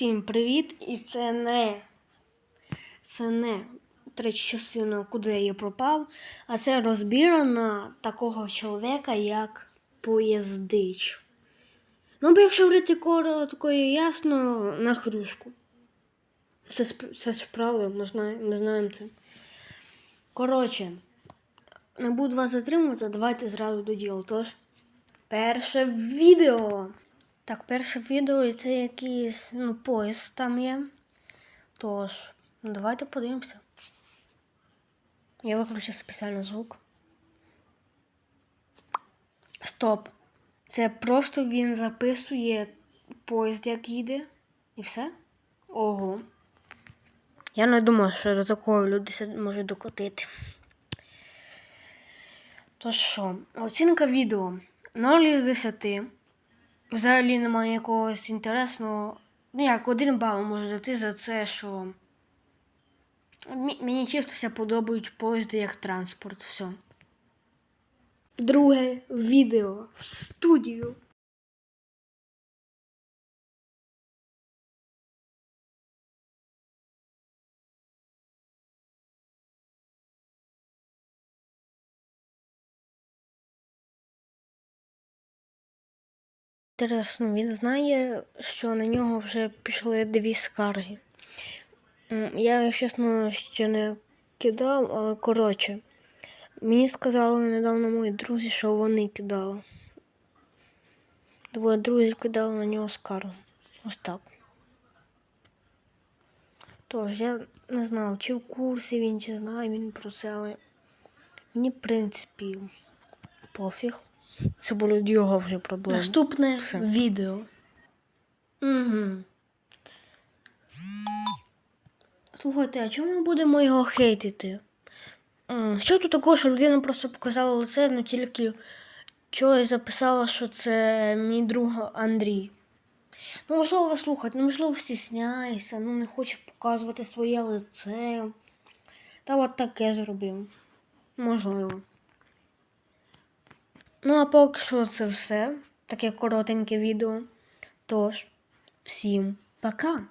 Всім привіт! І це не це не третя частина, куди я пропав, а це розбір на такого чоловіка, як поїздич. Ну, бо якщо говорити коротко і ясно, на хрюшку. Це, це ж правда, ми знаємо, ми знаємо це. Коротше, не буду вас затримувати, давайте зразу до діла. Тож, перше відео. Так, перше відео це якийсь ну, поїзд там є. Тож, ну, давайте подивимося. Я виключу спеціально звук. Стоп. Це просто він записує поїзд, як їде, і все? Ого. Я не думав, що до такого люди можуть докотити. То що, оцінка відео 0 із 10. Взагалі немає якогось інтересного. Ну як, один бал може дати за це, що мені чисто подобають поїзди як транспорт. Все. Друге відео в студію. Інтересно, він знає, що на нього вже пішли дві скарги. Я, чесно, ще не кидав, але коротше. Мені сказали недавно мої друзі, що вони кидали. Двоє друзів кидали на нього скаргу. Ось так. Тож, я не знав, чи в курсі він, чи знає він про це, але мені, в принципі, пофіг. Це були його вже проблеми. Наступне відео. Угу. Слухайте, а чому ми будемо його хейтити? Що тут такого, що людина просто показала лице, ну тільки чогось записала, що це мій друг Андрій. Ну, можливо, слухати, ну, можливо, стісняється, ну не хоче показувати своє лице. Та от таке зробив. Можливо. Ну, а поки що це все. Таке коротеньке відео. Тож, всім пока!